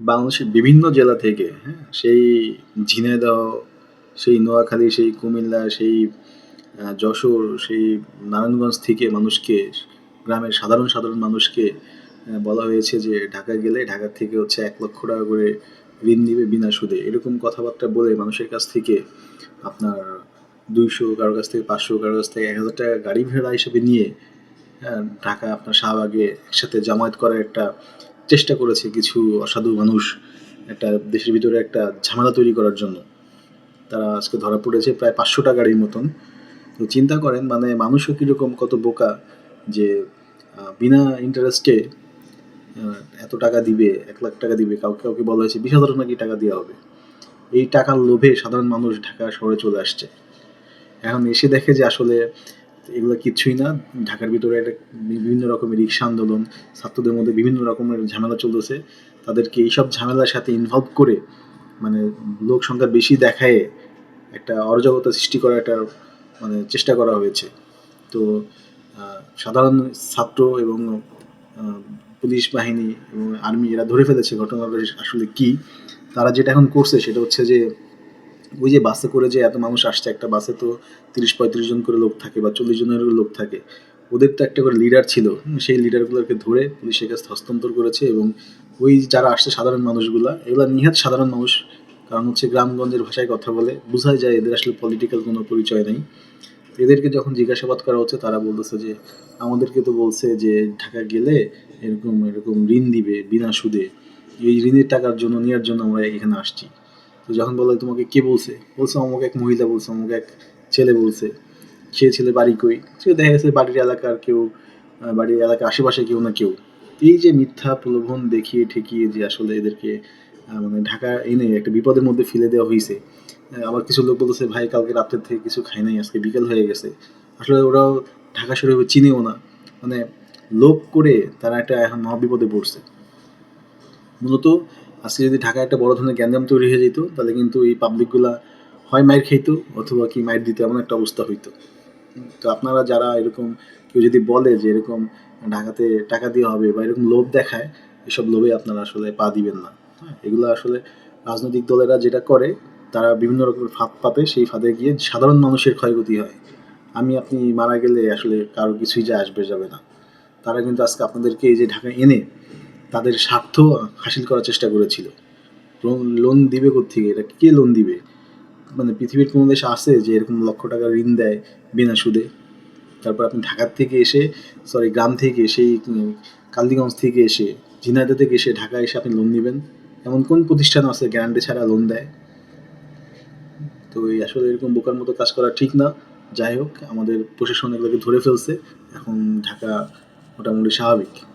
বাংলাদেশের বিভিন্ন জেলা থেকে হ্যাঁ সেই ঝিনাইদহ সেই নোয়াখালী সেই কুমিল্লা সেই যশোর সেই নারায়ণগঞ্জ থেকে মানুষকে গ্রামের সাধারণ সাধারণ মানুষকে বলা হয়েছে যে ঢাকা গেলে ঢাকা থেকে হচ্ছে এক লক্ষ টাকা করে ঋণ দিবে বিনা সুদে। এরকম কথাবার্তা বলে মানুষের কাছ থেকে আপনার দুইশো কারোর কাছ থেকে পাঁচশো কারোর কাছ থেকে এক হাজার টাকা গাড়ি ভাড়া হিসেবে নিয়ে হ্যাঁ, ঢাকা আপনার শাহবাগে একসাথে জামায়াত করার একটা চেষ্টা করেছে কিছু অসাধু মানুষ একটা দেশের ভিতরে একটা ঝামেলা তৈরি করার জন্য। তারা আজকে ধরা পড়েছে প্রায় পাঁচশোটা গাড়ির মতন। তো চিন্তা করেন মানে মানুষও কীরকম কত বোকা যে বিনা ইন্টারেস্টে এত টাকা দিবে, এক লাখ টাকা দিবে, কাউকে কাউকে বলা হয়েছে বিশ হাজার নাকি টাকা দেওয়া হবে। এই টাকার লোভে সাধারণ মানুষ ঢাকা শহরে চলে আসছে। এখন এসে দেখে যে আসলে এগুলো কিচ্ছুই না। ঢাকার ভিতরে একটা বিভিন্ন রকমের রিক্সা আন্দোলন, ছাত্রদের মধ্যে বিভিন্ন রকমের ঝামেলা চলতেছে। তাদেরকে এইসব ঝামেলার সাথে ইনভলভ করে মানে লোক সংখ্যা বেশি দেখায় একটা অরাজকতা সৃষ্টি করার একটা মানে চেষ্টা করা হয়েছে। তো সাধারণ ছাত্র এবং পুলিশ বাহিনী এবং আর্মি এরা ধরে ফেলেছে ঘটনাটা আসলে কি। তারা যেটা এখন করছে সেটা হচ্ছে যে ওই যে বাসে করে যে এত মানুষ আসছে, একটা বাসে তো তিরিশ পঁয়ত্রিশ জন করে লোক থাকে বা চল্লিশ জনের লোক থাকে, ওদের তো একটা করে লিডার ছিল সেই লিডারগুলোকে ধরে পুলিশের কাছে হস্তান্তর করেছে এবং ওই যারা আসছে সাধারণ মানুষগুলা, এগুলো নিহাত সাধারণ মানুষ, কারণ হচ্ছে গ্রামগঞ্জের ভাষায় কথা বলে, বোঝাই যায় এদের আসলে পলিটিক্যাল কোনো পরিচয় নেই। এদেরকে যখন জিজ্ঞাসাবাদ করা হচ্ছে, তারা বলতেছে যে, আমাদেরকে তো বলছে যে ঢাকা গেলে এরকম এরকম ঋণ দিবে বিনা সুদে, এই ঋণের টাকার জন্য নেওয়ার জন্য আমরা এখানে আসছি। তো যখন বলে তোমাকে কে বলছে? বলছে অমুক এক মহিলা, বলছে অমুক এক ছেলে বলছে। সে ছেলে বাড়ি কই? সে দেখা গেছে বাড়ির এলাকার কেউ বাড়ির এলাকার আশেপাশে কেউ না কেউ। এই যে মিথ্যা প্রলোভন দেখিয়ে ঠেকিয়ে যে আসলে এদেরকে মানে ঢাকা এনে একটা বিপদের মধ্যে ফেলে দেওয়া হয়েছে আবার কিছু লোক বলতেছে, ভাই, কালকে রাত্রের থেকে কিছু খাই নাই, আজকে বিকেল হয়ে গেছে। আসলে ওরাও ঢাকা শহরে চিনেও না। মানে লোভ করে তারা একটা এখন মহাবিপদে পড়ছে। মূলত আজকে যদি ঢাকায় একটা বড় ধরনের গ্যাঞ্জাম তৈরি হয়ে যেত, তাহলে কিন্তু এই পাবলিকগুলা হয় মাইর খেত অথবা কি মাইর দিতে, এমন একটা অবস্থা হইতো। তো আপনারা যারা এরকম কেউ যদি বলে যে এরকম ঢাকাতে টাকা দেওয়া হবে বা এরকম লোভ দেখায়, এসব লোভে আপনারা আসলে পা দিবেন না। হ্যাঁ এগুলো আসলে রাজনৈতিক দলেরা যেটা করে, তারা বিভিন্ন রকমের ফাঁদ পাতে, সেই ফাঁদে গিয়ে সাধারণ মানুষের ক্ষয়ক্ষতি হয়। আমি, আপনি মারা গেলে আসলে কারও কিছুই যায় আসবে যাবে না। তারা কিন্তু আজকে আপনাদেরকে এই যে ঢাকায় এনে তাদের স্বার্থ হাসিল করার চেষ্টা করেছিল। লোন- দিবে কোথেকে এটা কে লোন দিবে? মানে পৃথিবীর কোনো দেশ আছে যে এরকম লক্ষ টাকা ঋণ দেয় বিনা সুদে? তারপর আপনি ঢাকার থেকে এসে সরি গ্রাম থেকে সেই কালদিগঞ্জ থেকে এসে, ঝিনাইদহ থেকে এসে ঢাকায় এসে আপনি লোন নেবেন? এমন কোন প্রতিষ্ঠান আছে গ্যারান্টি ছাড়া লোন দেয়? তো এই আসলে এরকম বোকার মতো কাজ করা ঠিক না। যাই হোক, আমাদের প্রশাসন এগুলোকে ধরে ফেলছে। এখন ঢাকা মোটামুটি স্বাভাবিক।